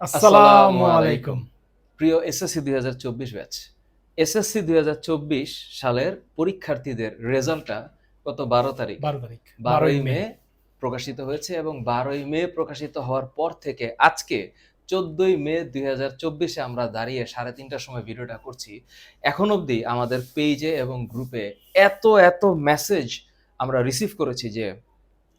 আসসালামু আলাইকুম। প্রিয় এসএসসি দুই হাজার চব্বিশ ব্যাচ এসএসসি দুই হাজার চব্বিশ সালের পরীক্ষার্থীদের রেজাল্টটা গত বারো তারিখ। বারো তারিখ। বারোই মে। প্রকাশিত হয়েছে এবং বারোই মে প্রকাশিত হওয়ার পর থেকে আজকে চোদ্দই মে দুই হাজার চব্বিশে আমরা দাঁড়িয়ে সাড়ে তিনটার সময় ভিডিওটা করছি। এখন অবধি আমাদের পেজে এবং গ্রুপে এত এত মেসেজ আমরা রিসিভ করেছি যে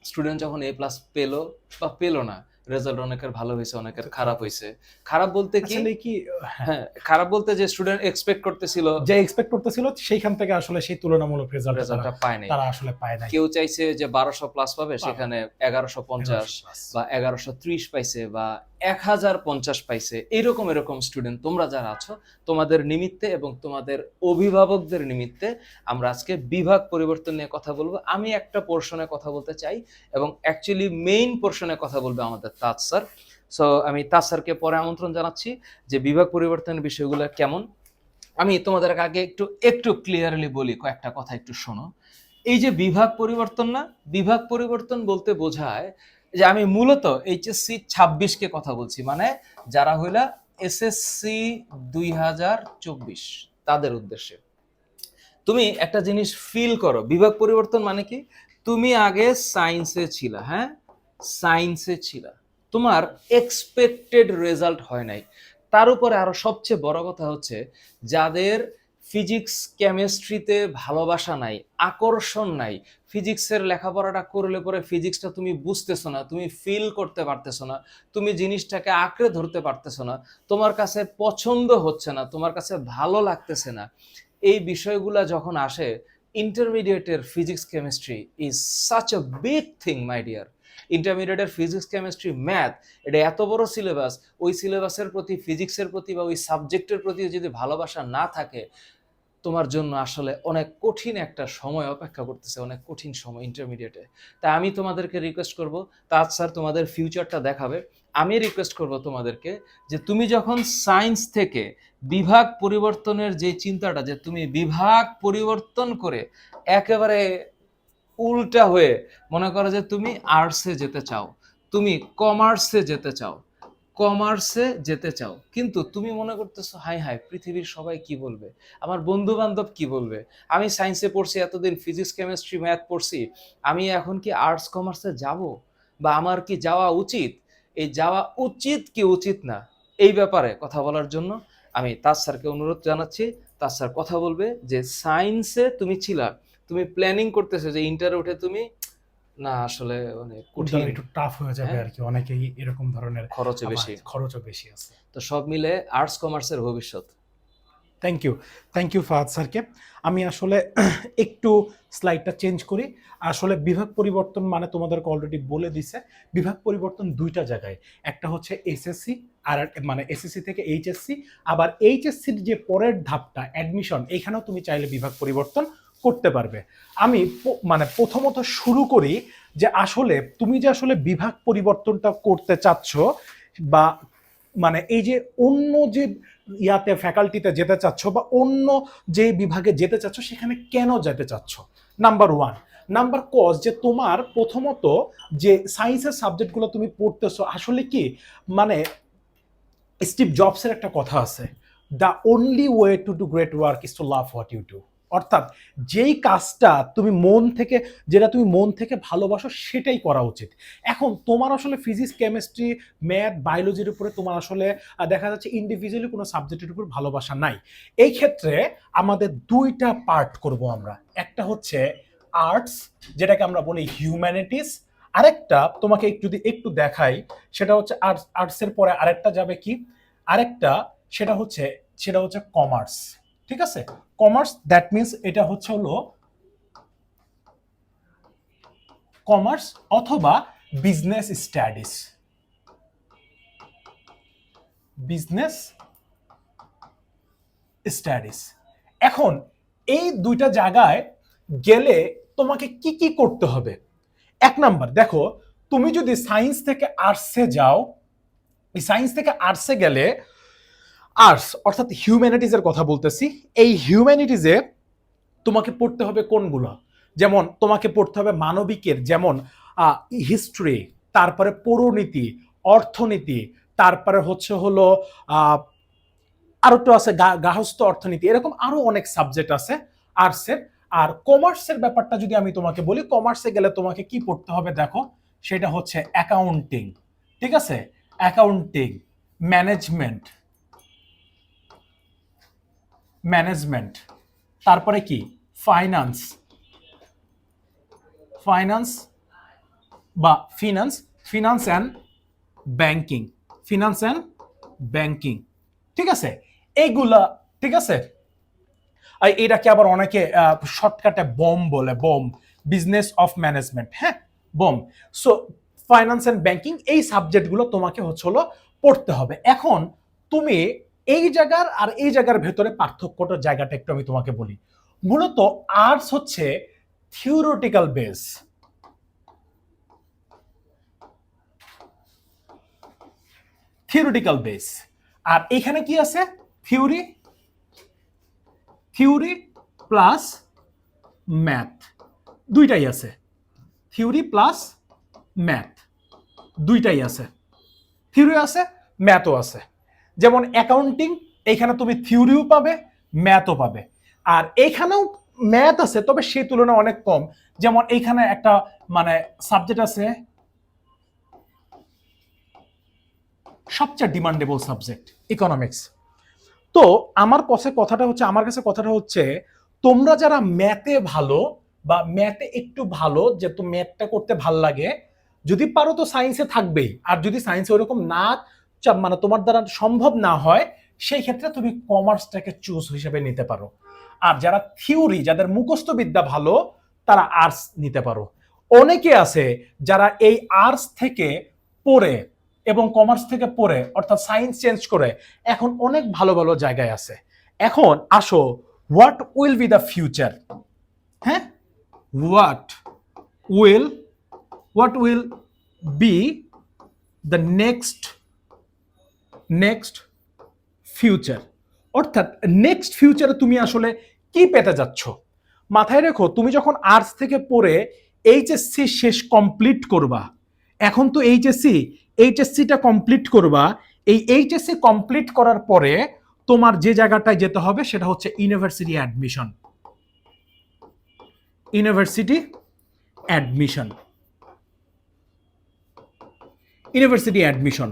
স্টুডেন্ট যখন এ প্লাস পেল বা পেল না রেজাল্ট অনেকের ভালো হয়েছে অনেকের খারাপ হয়েছে। খারাপ বলতে কি? কি হ্যাঁ, হ্যাঁ খারাপ বলতে যে স্টুডেন্ট এক্সপেক্ট করতেছিল যে এক্সপেক্ট করতেছিল সেইখান থেকে আসলে সেই তুলনামূলক রেজাল্ট রেজাল্টটা পায় নাই। তারা আসলে পায় নাই। কেউ চাইছে যে বারোশো প্লাস পাবে। সেখানে এগারোশো পঞ্চাশ বা এগারোশো ত্রিশ পাইছে বা এক হাজার পঞ্চাশ পাইছে। এরকম এরকম স্টুডেন্ট তোমরা যারা আছো, তোমাদের নিমিত্তে এবং তোমাদের অভিভাবকদের নিমিত্তে আমরা আজকে বিভাগ পরিবর্তন নিয়ে কথা বলব। আমি একটা পোর্শনে কথা বলতে চাই এবং অ্যাকচুয়ালি মেইন পোর্শনে কথা বলবে আমাদের তাজ স্যার সো আমি তাজ স্যারকে পরে আমন্ত্রণ জানাচ্ছি যে বিভাগ পরিবর্তনের বিষয়গুলো কেমন। আমি তোমাদের আগে একটু একটু ক্লিয়ারলি বলি, কয়েকটা কথা একটু শোনো। এই যে বিভাগ পরিবর্তন না, বিভাগ পরিবর্তন বলতে বোঝায় যে আমি মূলত এইচএসসি ছাব্বিশকে কথা বলছি মানে যারা হইলা এসএসসি দুই হাজার চব্বিশ, তাদের উদ্দেশ্যে। তুমি একটা জিনিস ফিল করো, বিভাগ পরিবর্তন মানে কি? তুমি আগে সায়েন্সে ছিলা হ্যাঁ? সায়েন্সে ছিলা। তোমার এক্সপেক্টেড রেজাল্ট হয় নাই। তার উপরে আরও সবচেয়ে বড় কথা হচ্ছে, যাদের ফিজিক্স কেমিস্ট্রিতে ভালোবাসা নাই, আকর্ষণ নাই ফিজিক্সের লেখাপড়াটা করলে পরে ফিজিক্সটা তুমি বুঝতেছো না, তুমি ফিল করতে পারতেছো না, তুমি জিনিসটাকে আঁকড়ে ধরতে পারতেছো না, তোমার কাছে পছন্দ হচ্ছে না, তোমার কাছে ভালো লাগতেছে না। এই বিষয়গুলা যখন আসে ইন্টারমিডিয়েটের physics chemistry is such a big thing my dear ইন্টারমিডিয়েটের physics chemistry math এটা এত বড় সিলেবাস ওই সিলেবাসের প্রতি ফিজিক্সের প্রতি বা ওই সাবজেক্টের প্রতি যদি ভালোবাসা না থাকে তোমার জন্য আসলে অনেক কঠিন একটা সময় অপেক্ষা করতেছে, অনেক কঠিন সময় ইন্টারমিডিয়েটে তাই আমি তোমাদেরকে রিকোয়েস্ট করব তাজ স্যার তোমাদের ফিউচারটা দেখাবে। আমি রিকোয়েস্ট করব তোমাদেরকে যে তুমি যখন সায়েন্স থেকে বিভাগ পরিবর্তনের যে চিন্তাটা, যে তুমি বিভাগ পরিবর্তন করে একেবারে উল্টা হয়ে মনে করো যে তুমি আর্টসে যেতে চাও, তুমি কমার্সে যেতে চাও কমার্সে যেতে চাও। কিন্তু তুমি মনে করতেছো হাই হাই পৃথিবীর সবাই কি বলবে? আমার বন্ধু বান্ধব কি বলবে? আমি সায়েন্সে পড়ছি, এতদিন ফিজিক্স কেমিস্ট্রি ম্যাথ পড়ছি, আমি এখন কি আর্টস কমার্সে যাব? বা আমার কি যাওয়া উচিত? এই যাওয়া উচিত কি উচিত না? এই ব্যাপারে কথা বলার জন্য আমি তাজ স্যারকে অনুরোধ জানাচ্ছি, তাজ স্যার কথা বলবে যে সায়েন্সে তুমি ছিলা, তুমি প্ল্যানিং করতেছো যে ইন্টারে উঠে তুমি না আসলে মানে কঠিন। একটু টাফ হয়ে যাবে হ্যাঁ। আর কি অনেকেই এরকম ধরনের খরচে বেশি। খরচও বেশি আছে। তো সব মিলে আর্টস কমার্সের ভবিষ্যৎ। Thank you thank you Fahad স্যারকে। আমি আসলে একটু স্লাইডটা চেঞ্জ করি। আসলে বিভাগ পরিবর্তন মানে তোমাদেরকে অলরেডি বলে দিছে বিভাগ পরিবর্তন দুইটা জায়গায়। একটা হচ্ছে এসএসসি আর মানে এসএসসি থেকে এইচএসসি আবার এইচএসসির যে পরের ধাপটা অ্যাডমিশন এখানেও তুমি চাইলে বিভাগ পরিবর্তন করতে পারবে। আমি মানে প্রথমত শুরু করি যে আসলে তুমি যে আসলে বিভাগ পরিবর্তনটা করতে চাচ্ছ বা মানে এই যে অন্য যে ইয়াতে, ফ্যাকাল্টিতে যেতে চাচ্ছ বা অন্য যে বিভাগে যেতে চাচ্ছ, সেখানে কেন যেতে চাচ্ছ? নাম্বার ওয়ান নাম্বার কজ যে তোমার প্রথমত যে সায়েন্সের সাবজেক্টগুলো তুমি পড়তেছো, আসলে কি? মানে স্টিভ জবসের একটা কথা আছে the only way to do great work is to love what you do অর্থাৎ যেই কাজটা তুমি মন থেকে, যেটা তুমি মন থেকে ভালোবাসো সেটাই করা উচিত। এখন তোমার আসলে ফিজিক্স কেমিস্ট্রি ম্যাথ বায়োলজির উপরে তোমার আসলে দেখা যাচ্ছে ইন্ডিভিজুয়ালি কোনো সাবজেক্টের উপর ভালোবাসা নাই। এই ক্ষেত্রে আমাদের দুইটা পার্ট করব আমরা। একটা হচ্ছে আর্টস যেটাকে আমরা বলি হিউম্যানিটিস আরেকটা তোমাকে যদি একটু দেখাই, সেটা হচ্ছে আর্টস আর্টসের পরে আরেকটা যাবে কি? আরেকটা, সেটা হচ্ছে সেটা হচ্ছে কমার্স ঠিক আছে? কমার্স দ্যাট মিন্স এটা হচ্ছে হলো কমার্স অথবা বিজনেস স্টাডিজ বিজনেস স্টাডিজ এখন এই দুইটা জায়গায় গেলে তোমাকে কি কি করতে হবে? এক নাম্বার, দেখো, তুমি যদি সায়েন্স থেকে আর্টসে যাও সায়েন্স থেকে আর্টসে গেলে আর্টস অর্থাৎ হিউম্যানিটিজের কথা বলতেছি। এই হিউম্যানিটিজে তোমাকে পড়তে হবে কোনগুলো? যেমন তোমাকে পড়তে হবে মানবিকের যেমন হিস্ট্রি তারপরে পৌরনীতি অর্থনীতি তারপরে হচ্ছে হলো আহ, আরও একটু আছে গা- গার্হস্থ্য অর্থনীতি এরকম আরও অনেক সাবজেক্ট আছে আর্টসের আর কমার্সের ব্যাপারটা যদি আমি তোমাকে বলি কমার্সে গেলে তোমাকে কি পড়তে হবে দেখো? সেটা হচ্ছে অ্যাকাউন্টিং ঠিক আছে? Accounting management management. তারপরে কি? ফাইন্যান্স। ফাইন্যান্স বা finance finance and banking. Finance and banking. ঠিক আছে? এইগুলা, ঠিক আছে? আর এটাকে আবার অনেকে শর্টকাটে বম বলে, বম। বিজনেস অফ ম্যানেজমেন্ট হ্যাঁ? BOM. So, finance and banking এই সাবজেক্টগুলো তোমাকে হচ্ছে হলো পড়তে হবে। এখন তুমি এই জায়গার আর এই জায়গার ভেতরে পার্থক্যটা জায়গাটা একটু আমি তোমাকে বলি। মূলত আর্টস হচ্ছে থিওরিটিক্যাল বেস থিওরিটিক্যাল বেস আর এখানে কি আছে? থিওরি থিওরি প্লাস ম্যাথ দুইটাই আছে। থিওরি প্লাস ম্যাথ দুইটাই আছে। থিওরি আছে ম্যাথও আছে। যেমন অ্যাকাউন্টিং এইখানে তুমি থিওরিও পাবে ম্যাথও পাবে। আর এইখানেও ম্যাথ আছে, তবে সেই তুলনায় অনেক কম। যেমন এইখানে একটা মানে সাবজেক্ট আছে, সবচেয়ে ডিমান্ডেবল সাবজেক্ট ইকোনমিক্স তো আমার কাছে কথাটা হচ্ছে, আমার কাছে কথাটা হচ্ছে, তোমরা যারা ম্যাথে ভালো বা ম্যাথে একটু ভালো যে তো ম্যাথটা করতে ভালো লাগে, যদি পারো তো সায়েন্সে থাকবেই। আর যদি সায়েন্সে ওরকম না মানে তোমার দ্বারা সম্ভব না হয়, সেই ক্ষেত্রে তুমি কমার্সটাকে চুজ হিসেবে নিতে পারো। আর যারা থিওরি যাদের মুখস্থ বিদ্যা ভালো, তারা আর্টস নিতে পারো। অনেকে আছে যারা এই আর্টস থেকে পড়ে এবং কমার্স থেকে পড়ে, অর্থাৎ সায়েন্স চেঞ্জ করে, এখন অনেক ভালো ভালো জায়গায় আছে। এখন আসো what will be the future হ্যাঁ? What will what will be the next next future. অর্থাৎ নেক্সট ফিউচারে তুমি আসলে কি পেতে যাচ্ছ? মাথায় রেখো, তুমি যখন আর্টস থেকে পড়ে এইচএসসি শেষ কমপ্লিট করবা, এখন তো এইচএসসি, এইচএসসিটা কমপ্লিট করবা, এই এইচএসসি কমপ্লিট করার পরে তোমার যে জায়গাটায় যেতে হবে সেটা হচ্ছে university admission. University admission. University admission.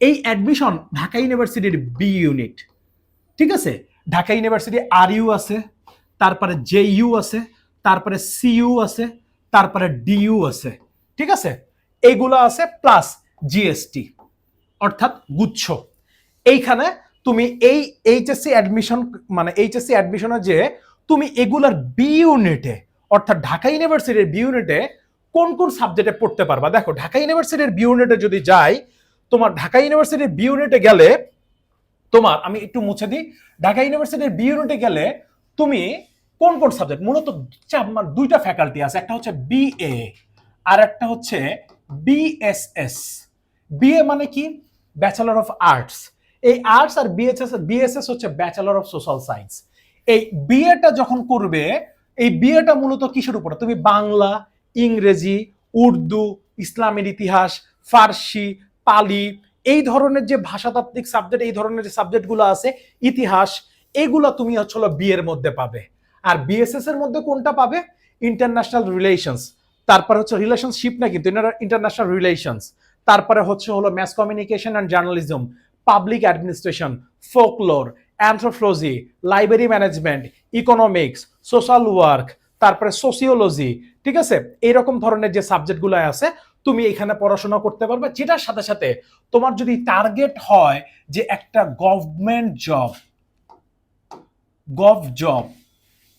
এই অ্যাডমিশন ঢাকা ইউনিভার্সিটির বি ইউনিট ঠিক আছে? ঢাকা ইউনিভার্সিটি আর ইউ আছে, তারপরে জে ইউ আছে, তারপরে সিইউ আছে, তারপরে ডি ইউ আছে, ঠিক আছে? এইগুলো আছে প্লাস জিএসটি অর্থাৎ গুচ্ছ। এইখানে তুমি এই এইচএসসি অ্যাডমিশন মানে এইচএসসি অ্যাডমিশনে যে তুমি এগুলার বি ইউনিটে অর্থাৎ ঢাকা ইউনিভার্সিটির বি ইউনিটে কোন কোন সাবজেক্টে পড়তে পারবা? দেখো, ঢাকা ইউনিভার্সিটির বি ইউনিটে যদি যাই তোমার ঢাকা ইউনিভার্সিটির বি ইউনিটে গেলে তোমার, আমি একটু মুছে দিই, ঢাকা ইউনিভার্সিটির বি ইউনিটে গেলে তুমি কোন কোন সাবজেক্ট মূলত চা- মানে দুইটা ফ্যাকাল্টি আছে, একটা হচ্ছে বিএ আর একটা হচ্ছে বিএসএস বিএ মানে কি? ব্যাচেলর অফ আর্টস এই আর্টস আর বিএসএস বিএসএস হচ্ছে ব্যাচেলর অফ সোশ্যাল সায়েন্স এই বিএটা যখন করবে, এই বিএটা মূলত কিসের উপরে? তুমি বাংলা, ইংরেজি, উর্দু, ইসলামের ইতিহাস, ফার্সি পালি, এই ধরনের যে ভাষাতাত্ত্বিক সাবজেক্ট এই ধরনের যে সাবজেক্টগুলো আছে, ইতিহাস, এগুলো তুমি হচ্ছে বি এর মধ্যে পাবে। আর বিএসএস এর মধ্যে কোনটা পাবে? ইন্টারন্যাশনাল রিলেশনস তারপরে হচ্ছে রিলেশনশিপ না কিন্তু ইন্টারন্যাশনাল রিলেশনস তারপরে হচ্ছে হলো mass communication and journalism public administration folklore anthropology library management economics social work তারপরে সোসিওলজি ঠিক আছে? এইরকম ধরনের যে সাবজেক্টগুলো আছে তুমি এখানে পড়াশোনা করতে পারবে। যেটার সাথে সাথে তোমার যদি টার্গেট হয় যে একটা গভর্নমেন্ট জব গভ জব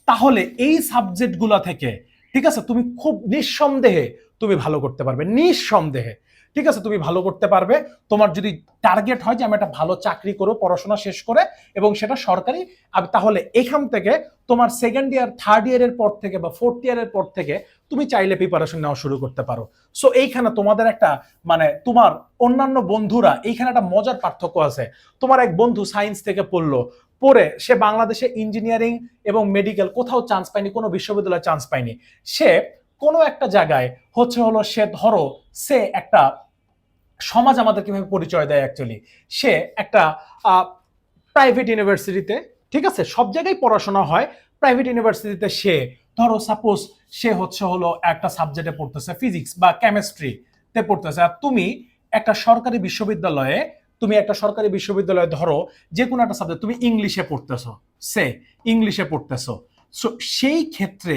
তাহলে এই সাবজেক্টগুলো থেকে, ঠিক আছে? তুমি খুব নিঃসন্দেহে তুমি ভালো করতে পারবে। নিঃসন্দেহে। ঠিক আছে, তুমি ভালো করতে পারবে। তোমার যদি টার্গেট হয় যে আমি একটা ভালো চাকরি করো পড়াশোনা শেষ করে এবং সেটা সরকারি তাহলে এখান থেকে তোমার সেকেন্ড ইয়ার থার্ড ইয়ারের পর থেকে বা ফোর্থ ইয়ারের পর থেকে তুমি চাইলে প্রিপারেশন নেওয়া শুরু করতে পারো। সো এইখানে তোমাদের একটা মানে তোমার অন্যান্য বন্ধুরা, এইখানে একটা মজার পার্থক্য আছে। তোমার এক বন্ধু সায়েন্স থেকে পড়ল, পড়ে সে বাংলাদেশে ইঞ্জিনিয়ারিং এবং মেডিকেল কোথাও চান্স পায়নি, কোনো বিশ্ববিদ্যালয়ে চান্স পায়নি। সে কোনো একটা জায়গায় হচ্ছে হলো সে ধরো, সে একটা সমাজ আমাদের কীভাবে পরিচয় দেয় অ্যাকচুয়ালি সে একটা প্রাইভেট ইউনিভার্সিটিতে ঠিক আছে? সব জায়গায় পড়াশোনা হয় প্রাইভেট ইউনিভার্সিটিতে সে, ধরো সাপোজ সে হচ্ছে হলো একটা সাবজেক্টে পড়তেছে ফিজিক্স বা কেমিস্ট্রিতে পড়তেছে। আর তুমি একটা সরকারি বিশ্ববিদ্যালয়ে, তুমি একটা সরকারি বিশ্ববিদ্যালয়ে ধরো যে কোনো একটা সাবজেক্ট তুমি ইংলিশে পড়তেছো, সে ইংলিশে পড়তেছো। সো সেই ক্ষেত্রে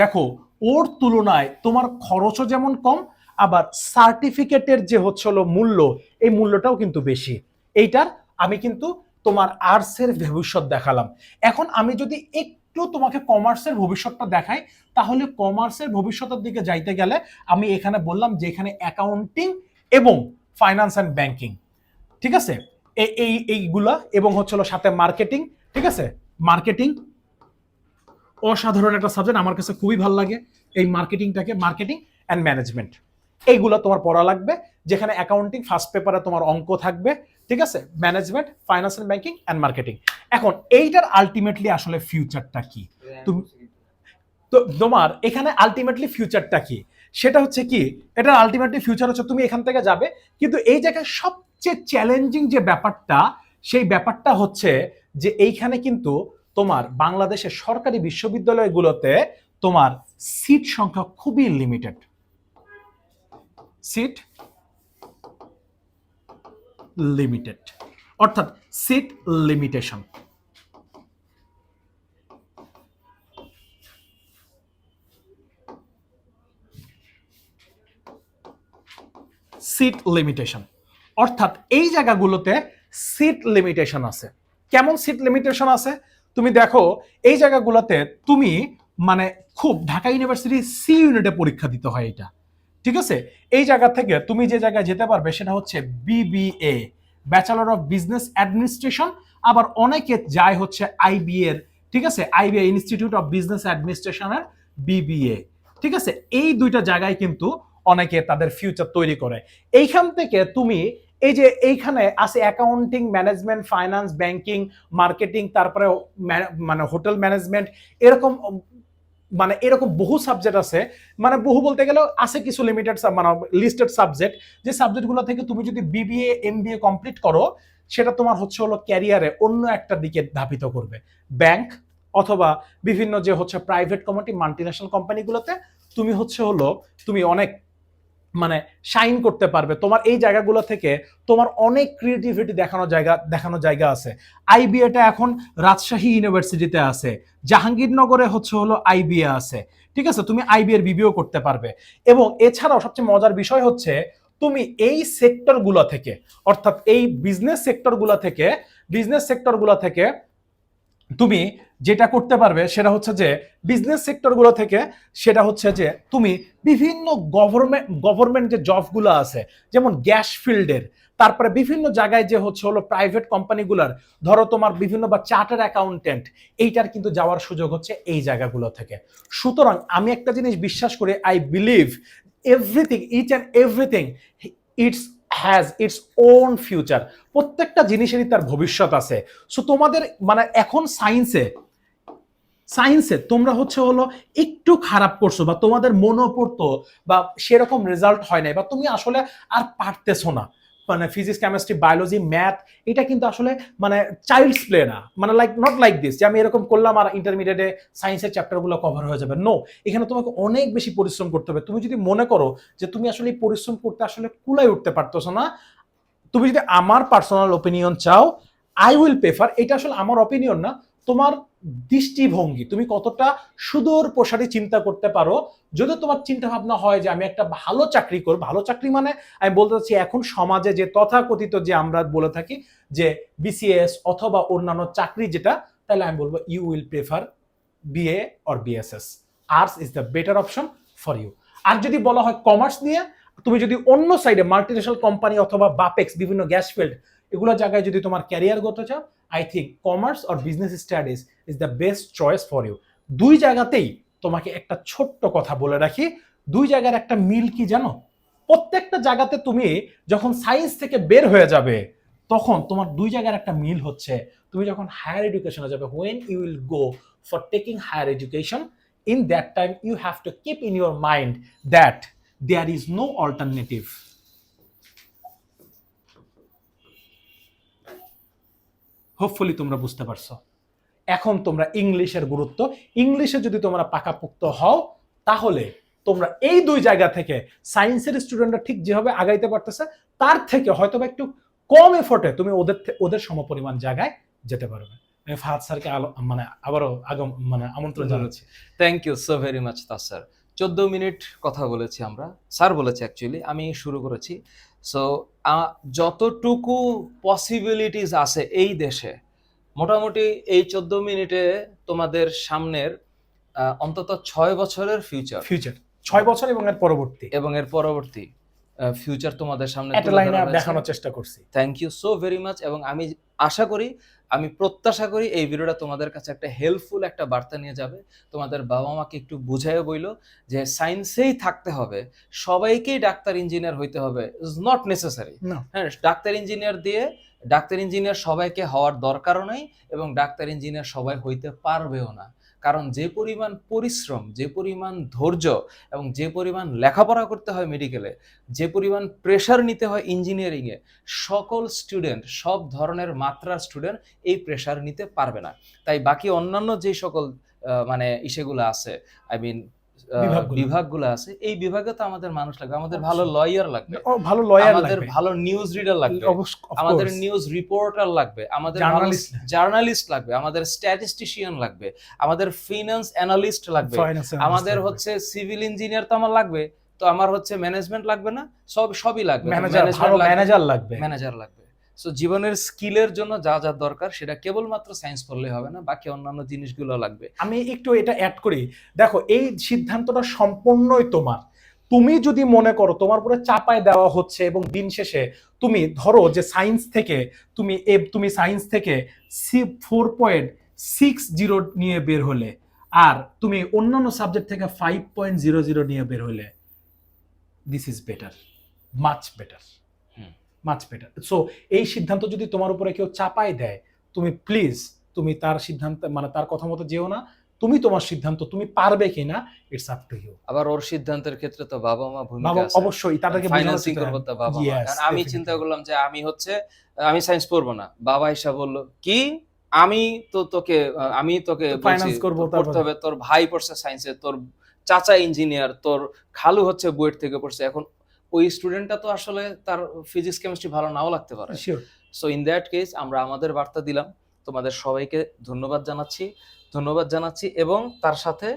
দেখো, ওর তুলনায় তোমার খরচও যেমন কম আবার সার্টিফিকেটের যে হচ্ছে হলো মূল্য, এই মূল্যটাও কিন্তু বেশি। এইটার আমি কিন্তু তোমার আর্টসের ভবিষ্যৎ দেখালাম। এখন আমি যদি একটু তোমাকে কমার্সের ভবিষ্যৎটা দেখাই, তাহলে কমার্সের ভবিষ্যতের দিকে যাইতে গেলে আমি এখানে বললাম যে এখানে অ্যাকাউন্টিং এবং ফাইন্যান্স অ্যান্ড ব্যাংকিং ঠিক আছে? এই এই, এইগুলা এবং হচ্ছে সাথে মার্কেটিং ঠিক আছে? মার্কেটিং অসাধারণ একটা সাবজেক্ট আমার কাছে খুবই ভালো লাগে এই মার্কেটিংটাকে মার্কেটিং অ্যান্ড ম্যানেজমেন্ট এইগুলো তোমার পড়া লাগবে যেখানে অ্যাকাউন্টিং ফার্স্ট পেপারে তোমার অঙ্ক থাকবে ঠিক আছে? Management finance and banking and marketing এখন এইটার আলটিমেটলি আসলে ফিউচারটা কি? তুমি তো তোমার এখানে আলটিমেটলি ফিউচারটা কি? সেটা হচ্ছে কি এটার আলটিমেটলি ফিউচার হচ্ছে তুমি এখান থেকে যাবে কিন্তু এই জায়গায় সবচেয়ে চ্যালেঞ্জিং যে ব্যাপারটা সেই ব্যাপারটা হচ্ছে যে এইখানে কিন্তু তোমার বাংলাদেশের সরকারি বিশ্ববিদ্যালয়গুলোতে তোমার সিট সংখ্যা খুবই লিমিটেড সিট লিমিটেড অর্থাৎ সিট লিমিটেশন সিট লিমিটেশন অর্থাৎ এই জায়গাগুলোতে সিট লিমিটেশন আছে। কেমন সিট লিমিটেশন আছে? তুমি দেখো, এই জায়গাগুলোতে তুমি মানে খুব ঢাকা ইউনিভার্সিটি সি ইউনিটে পরীক্ষা দিতে হয় এটা। ঠিক আছে? এই জায়গা থেকে তুমি যে জায়গায় যেতে পারবে সেটা হচ্ছে BBA bachelor of business administration আবার অনেকে যায় হচ্ছে আইবিএ ঠিক আছে? আইবিএ ইনস্টিটিউট অফ বিজনেস অ্যাডমিনিস্ট্রেশনের বিবিএ ঠিক আছে? এই দুইটা জায়গায় কিন্তু অনেকে তাদের ফিউচার তৈরি করে। এইখান থেকে তুমি এই যে এইখানে আছে accounting management finance banking marketing তারপরে মানে হোটেল ম্যানেজমেন্ট এরকম মানে এরকম বহু সাবজেক্ট আছে। মানে বহু বলতে গেলেও আছে কিছু লিমিটেড মানে লিস্টেড সাবজেক্ট যে সাবজেক্টগুলো থেকে তুমি যদি বিবিএ এম এমবিএ কমপ্লিট করো, সেটা তোমার হচ্ছে হলো ক্যারিয়ারে অন্য একটা দিকে ধাবিত করবে। ব্যাংক অথবা বিভিন্ন যে হচ্ছে প্রাইভেট কমিটি মাল্টিন্যাশনাল কোম্পানিগুলোতে তুমি হচ্ছে হলো, তুমি অনেক মানে শাইন করতে পারবে। তোমার এই জায়গাগুলো থেকে তোমার অনেক ক্রিয়েটিভিটি দেখানো জায়গা দেখানো জায়গা আছে। আইবিএটা এখন রাজশাহী ইউনিভার্সিটিতে আছে। জাহাঙ্গীরনগরে হচ্ছে হলো আইবিএ আছে। ঠিক আছে? তুমি আইবিএর বিবিও করতে পারবে। এবং এছাড়াও সবচেয়ে মজার বিষয় হচ্ছে, তুমি এই সেক্টরগুলো থেকে, অর্থাৎ এই বিজনেস সেক্টরগুলো থেকে বিজনেস সেক্টরগুলো থেকে তুমি যেটা করতে পারবে সেটা হচ্ছে যে বিজনেস সেক্টরগুলো থেকে সেটা হচ্ছে যে তুমি বিভিন্ন গভর্নমেন্ট গভর্নমেন্ট যে জবগুলো আছে, যেমন গ্যাস ফিল্ডের তারপরে বিভিন্ন জায়গায় যে হচ্ছে হলো প্রাইভেট কোম্পানিগুলোর ধরো তোমার বিভিন্ন বা চার্টার অ্যাকাউন্টেন্ট এইটার কিন্তু যাওয়ার সুযোগ হচ্ছে এই জায়গাগুলো থেকে। সুতরাং আমি একটা জিনিস বিশ্বাস করি I believe everything each and everything it's has its own future প্রত্যেকটা জিনিসেরই তার ভবিষ্যৎ আছে। সো তোমাদের মানে এখন সায়েন্সে সায়েন্সে তোমরা হচ্ছে হলো একটু খারাপ করছ বা তোমাদের মনও পড়তো বা সেরকম রেজাল্ট হয় নাই বা তুমি আসলে আর পারতেছো না। মানে ফিজিক্স কেমিস্ট্রি বায়োলজি ম্যাথ এটা কিন্তু আসলে মানে চাইল্ডস প্লে না। মানে লাইক নট লাইক দিস যে আমি এরকম করলাম আর ইন্টারমিডিয়েটে সায়েন্সের চ্যাপ্টারগুলো কভার হয়ে যাবে। নো এখানে তোমাকে অনেক বেশি পরিশ্রম করতে হবে। তুমি যদি মনে করো যে তুমি আসলে পরিশ্রম করতে আসলে কুলাই উঠতে পারতেছো না, তুমি যদি আমার পার্সোনাল ওপিনিয়ন চাও আই উইল প্রেফার এটা আসলে আমার অপিনিয়ন না, তোমার দৃষ্টিভঙ্গি, তুমি কতটা সুদূর প্রসারী চিন্তা করতে পারো, যদি তোমার চিন্তা ভাবনা হয় যে আমি একটা ভালো চাকরি করব, ভালো চাকরি মানে আমি বলতে চাচ্ছি এখন সমাজে যে তথাকথিত যে আমরা বলে থাকি যে বিসিএস অথবা অন্যান্য চাকরি যেটা, তাহলে আমি বলব you will prefer BA or BSS arts is the better option for you আর যদি বলা হয় কমার্স নিয়ে, তুমি যদি অন্য সাইডে মাল্টিনেশনাল কোম্পানি অথবা বাপেক্স বিভিন্ন গ্যাস ফিল্ড এগুলো জায়গায় যদি তোমার ক্যারিয়ার করতে চাও I think commerce or business studies is the best choice for you দুই জায়গাতেই তোমাকে একটা ছোট্ট কথা বলে রাখি। দুই জায়গার একটা মিল কি জানো? প্রত্যেকটা জায়গাতে তুমি যখন সায়েন্স থেকে বের হয়ে যাবে, তখন তোমার দুই জায়গার একটা মিল হচ্ছে। তুমি যখন হায়ার এডুকেশনে যাবে when you will go for taking higher education in that time you have to keep in your mind that there is no alternative hopefully তোমরা বুঝতে পারছ। এখন তোমরা ইংলিশের গুরুত্ব। ইংলিশে যদি তোমরা পাকাপোক্ত হও তাহলে তোমরা এই দুই জায়গা থেকে সায়েন্সের স্টুডেন্টরা ঠিক যেভাবে আগাইতে পারতেছে তার থেকে হয়তো বা একটু কম এফোর্টে তুমি ওদের ওদের সমপরিমাণ জায়গায় যেতে পারবে। আমি ফাহাদ স্যারকে মানে আবারও আগম মানে আমন্ত্রণ জানাচ্ছি। Thank you so very much তা স্যার। চোদ্দ মিনিট কথা বলেছি আমরা। স্যার বলেছে অ্যাকচুয়ালি আমি শুরু করেছি। সো যতটুকু পসিবিলিটিস আছে এই দেশে মোটামুটি এই চোদ্দ মিনিটে তোমাদের সামনের অন্তত ছয় বছরের ফিউচার ফিউচার ছয় বছর এবং এর পরবর্তী। এবং এর পরবর্তী। ফিউচার তোমাদের সামনে একটা লাইনে দেখানোর চেষ্টা করছি। Thank you so very much এবং আমি আশা করি আমি প্রত্যাশা করি এই ভিডিওটা তোমাদের কাছে একটা হেল্পফুল একটা বার্তা নিয়ে যাবে। তোমাদের বাবা মাকে একটু বুঝাইও বইলো যে সায়েন্সেই থাকতে হবে সবাইকেই ডাক্তার ইঞ্জিনিয়ার হইতে হবে ইজ নট নেসেসারি হ্যাঁ ডাক্তার ইঞ্জিনিয়ার দিয়ে ডাক্তার ইঞ্জিনিয়ার সবাইকে হওয়ার দরকারও নেই এবং ডাক্তার ইঞ্জিনিয়ার সবাই হইতে পারবেও না। কারণ যে পরিমাণ পরিশ্রম, যে পরিমাণ ধৈর্য এবং যে পরিমাণ লেখাপড়া করতে হয় মেডিকেলে যে পরিমাণ প্রেশার নিতে হয় ইঞ্জিনিয়ারিংয়ে সকল স্টুডেন্ট সব ধরনের মাত্রার স্টুডেন্ট এই প্রেশার নিতে পারবে না। তাই বাকি অন্যান্য যে সকল মানে ইসেগুলো আছে আই মিন বিভাগগুলো। আছে। এই বিভাগে তো আমাদের মানুষ লাগবে আমাদের ভালো লয়ার লাগবে। ভালো লয়ার আমাদের ভালো নিউজ রিডার লাগবে। আমাদের নিউজ রিপোর্টার লাগবে। আমাদের জার্নালিস্ট লাগবে। আমাদের স্ট্যাটিস্টিশিয়ান লাগবে। আমাদের ফিনান্স অ্যানালিস্ট লাগবে। আমাদের হচ্ছে সিভিল ইঞ্জিনিয়ার তো আমার লাগবে। তো আমার হচ্ছে ম্যানেজমেন্ট লাগবে না? সব সবই লাগবে। ম্যানেজার লাগবে। ম্যানেজার লাগবে। সো জীবনের স্কিলের জন্য যা যা দরকার, সেটা কেবলমাত্র সায়েন্স পড়লে হবে না, বাকি অন্যান্য জিনিসগুলো লাগবে। আমি একটু এটা অ্যাড করি। দেখো, এই সিদ্ধান্তটা সম্পূর্ণই তোমার। তুমি যদি মনে করো তোমার উপরে চাপায় দেওয়া হচ্ছে এবং দিন শেষে তুমি ধরো যে সায়েন্স থেকে তুমি এ- তুমি সায়েন্স থেকে C four point six zero নিয়ে বের হলে আর তুমি অন্যান্য সাবজেক্ট থেকে ফাইভ পয়েন্ট জিরো জিরো নিয়ে বের হলে this is better much better much better so এই সিদ্ধান্ত যদি তোমার উপরে কেউ চাপাই দেয় তুমি প্লিজ তুমি তার সিদ্ধান্ত মানে তার কথা মতো যেও না তুমি তোমার সিদ্ধান্ত তুমি পারবে কিনা ইটস আপ টু ইউ আবার ওর সিদ্ধান্তের ক্ষেত্রে তো বাবা মা ভূমিকা আছে। অবশ্যই তাদেরকে ফাইন্যান্সিং করব তো বাবা মা। আমি চিন্তা করলাম যে আমি হচ্ছে আমি সায়েন্স পড়ব না। বাবা এসে বলল কি? আমি তো তোকে আমি তোকে finance করব, পড়তে হবে তোর ভাই পড়ছে সায়েন্সে তোর চাচা ইঞ্জিনিয়ার তোর খালু হচ্ছে বুয়েট থেকে পড়ছে। এখন ওই স্টুডেন্টটা তো আসলে তার ফিজিক্স কেমিস্ট্রি ভালো নাও লাগতে পারে. সো ইন দ্যাট কেস আমরা আমাদের বার্তা দিলাম। তোমাদের সবাইকে ধন্যবাদ জানাচ্ছি। ধন্যবাদ জানাচ্ছি এবং তার সাথে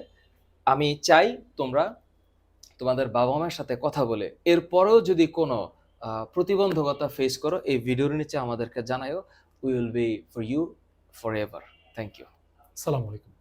আমি চাই তোমরা তোমাদের বাবা মায়ের সাথে কথা বলে। এরপরেও যদি কোনো প্রতিবন্ধকতা ফেস করো এই ভিডিওর নিচে আমাদেরকে জানাও we will be for you forever thank you আসসালামু আলাইকুম।